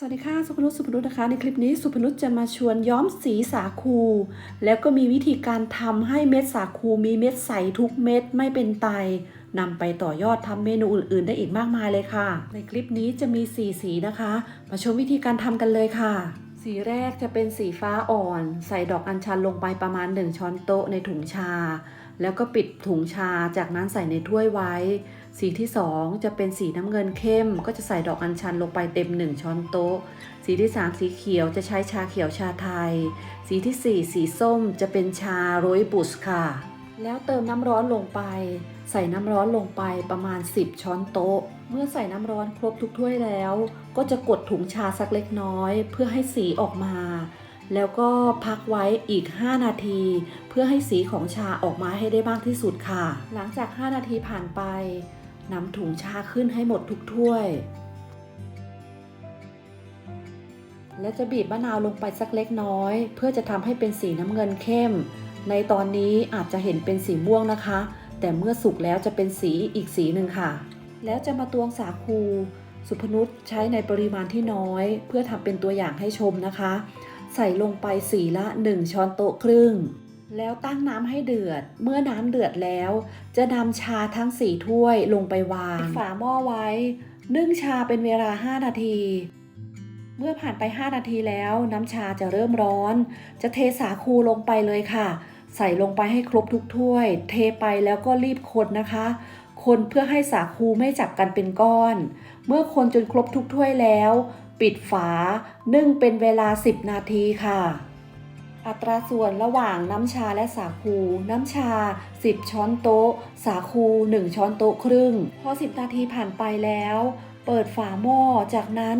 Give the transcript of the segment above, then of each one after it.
สวัสดีค่ะ สุพนุชสุพนุชนะคะ ในคลิปนี้สุพนุชจะมาชวนย้อมสีสาคู แล้วก็มีวิธีการทำให้เม็ดสาคูมีเม็ดใสทุกเม็ดไม่เป็นไตนำไปต่อยอดทำเมนูอื่น ๆ ได้อีกมากมายเลยค่ะ ในคลิปนี้จะมีสีสีนะคะ มาชมวิธีการทำกันเลยค่ะ สีแรกจะเป็นสีฟ้าอ่อน ใส่ดอกอัญชันลงไปประมาณ 1 ช้อนโต๊ะในถุงชา แล้วก็ปิดถุงชาจากนั้นใส่ในถ้วยไว้ สีที่ 2 จะเป็นสีน้ำเงินเข้ม ก็จะใส่ดอกอัญชันลงไปเต็ม 1 ช้อนโต๊ะ สีที่ 3 สีเขียวจะใช้ชาเขียวชาไทย สีที่ 4 สีส้มจะเป็นชาโรยบุสค่ะ แล้วเติมน้ำร้อนลงไป ใส่น้ำร้อนลงไปประมาณ 10 ช้อนโต๊ะ เมื่อใส่น้ำร้อนครบทุกถ้วยแล้ว ก็จะกดถุงชาสักเล็กน้อย เพื่อให้สีออกมา แล้วก็พักไว้อีก 5 นาที เพื่อให้สีของชาออกมาให้ได้มากที่สุดค่ะ หลังจาก 5 นาทีผ่านไป นำถุงชาขึ้นให้หมดทุกถ้วย และจะบีบมะนาวลงไปสักเล็กน้อย เพื่อจะทำให้เป็นสีน้ำเงินเข้ม ในตอนนี้อาจจะเห็นเป็นสีม่วงนะคะ แต่เมื่อสุกแล้วจะเป็นสีอีกสีหนึ่งค่ะ แล้วจะมาตวงสาคูสุพนุชใช้ในปริมาณที่น้อย เพื่อทำเป็นตัวอย่างให้ชมนะคะ ใส่ลงไปสีละ 1 ช้อนโต๊ะครึ่ง แล้วตั้งน้ำให้เดือด เมื่อน้ำเดือดแล้ว จะนำชาทั้ง4ถ้วยลงไปวาง ฝาหม้อไว้ นึ่งชาเป็นเวลา 5 นาที เมื่อผ่านไป 5 นาทีแล้ว น้ำชาจะเริ่มร้อน จะเทสาคูลงไปเลยค่ะ ใส่ลงไปให้ครบทุกถ้วย เทไปแล้วก็รีบคนนะคะ คนเพื่อให้สาคูไม่จับกันเป็นก้อน เมื่อคนจนครบทุกถ้วยแล้ว ปิดฝา นึ่งเป็นเวลา 10 นาทีค่ะ อัตราส่วนระหว่างน้ำชาและสาคู น้ำชา 10 ช้อนโต๊ะ สาคู 1 ช้อนโต๊ะครึ่ง พอ 10 นาทีผ่านไปแล้ว เปิดฝาหม้อ จากนั้น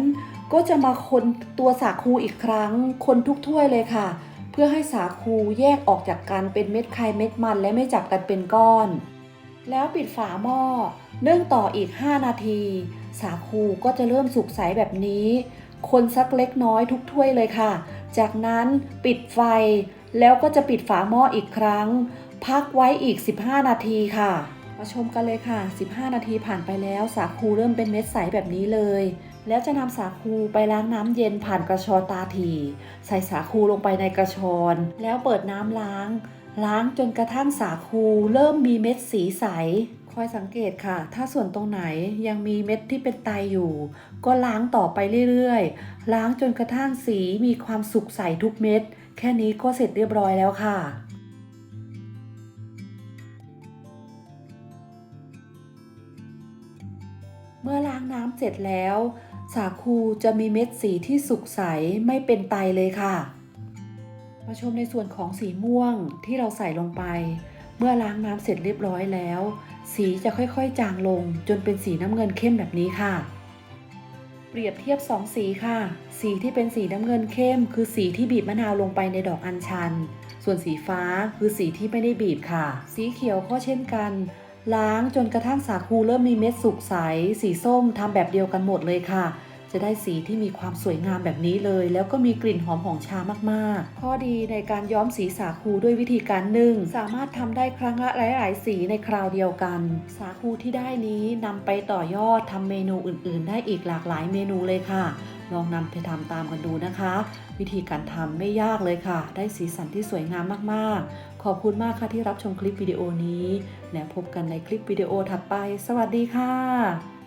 ก็จะมาคนตัวสาคูอีกครั้ง คนทุกถ้วยเลยค่ะ เพื่อให้สาคูแยกออกจากกันเป็นเม็ดไข่เม็ดมันและไม่จับกันเป็นก้อน แล้วปิดฝาหม้อนึ่งต่ออีก 5 นาที สาคูก็จะเริ่มสุกใสแบบนี้ คนสักเล็กน้อยทุกถ้วยเลยค่ะ จากนั้นปิดไฟแล้วก็จะปิดฝาหม้ออีกครั้ง พักไว้อีก 15 นาทีค่ะ มาชมกันเลยค่ะ 15 นาทีผ่านไปแล้วสาคูเริ่มเป็นเม็ดใสแบบนี้เลย แล้วจะนำสาคูไปล้างน้ำเย็นผ่านกระชอนตาถี่ใส่สาคูลงไปในกระชอน แล้วเปิดน้ำล้าง ล้างจนกระทั่งสาคูเริ่มมีเม็ดสีใส อยสังเกตค่ะ ถ้าส่วนตรงไหนยังมีเม็ดที่เป็นไตอยู่ ก็ล้างต่อไปเรื่อยๆ ล้างจนกระทั่งสีมีความสุกใสทุกเม็ด แค่นี้ก็เสร็จเรียบร้อยแล้วค่ะเมื่อล้างน้ำเสร็จแล้ว สาคูจะมีเม็ดสีที่สุกใสไม่เป็นไตเลยค่ะ มาชมในส่วนของสีม่วงที่เราใส่ลงไป เมื่อล้างน้ำเสร็จเรียบร้อยแล้ว สีจะค่อยๆจางลง จนเป็นสีน้ำเงินเข้มแบบนี้ค่ะ เปรียบเทียบ 2 สีค่ะ สีที่เป็นสีน้ำเงินเข้ม คือสีที่บีบมะนาวลงไปในดอกอัญชัน ส่วนสีฟ้าคือสีที่ไม่ได้บีบค่ะ สีเขียวก็เช่นกัน ล้างจนกระทั่งสาคูเริ่มมีเม็ดสุกใส สีส้มทำแบบเดียวกันหมดเลยค่ะ จะได้สีที่มีความสวยงามแบบนี้เลย แล้วก็มีกลิ่นหอมของชามากๆ ข้อดีในการย้อมสีสาคูด้วยวิธีการนึ่งสามารถทำได้ครั้งละหลาย ๆ สีในคราวเดียวกัน สาคูที่ได้นี้นำไปต่อยอดทำเมนูอื่น ๆ ได้อีกหลากหลายเมนูเลยค่ะ ลองนำไปทำตามกันดูนะคะ วิธีการทำไม่ยากเลยค่ะ ได้สีสันที่สวยงามมากๆ ขอบคุณมากค่ะที่รับชมคลิปวิดีโอนี้ แล้วพบกันในคลิปวิดีโอถัดไป สวัสดีค่ะ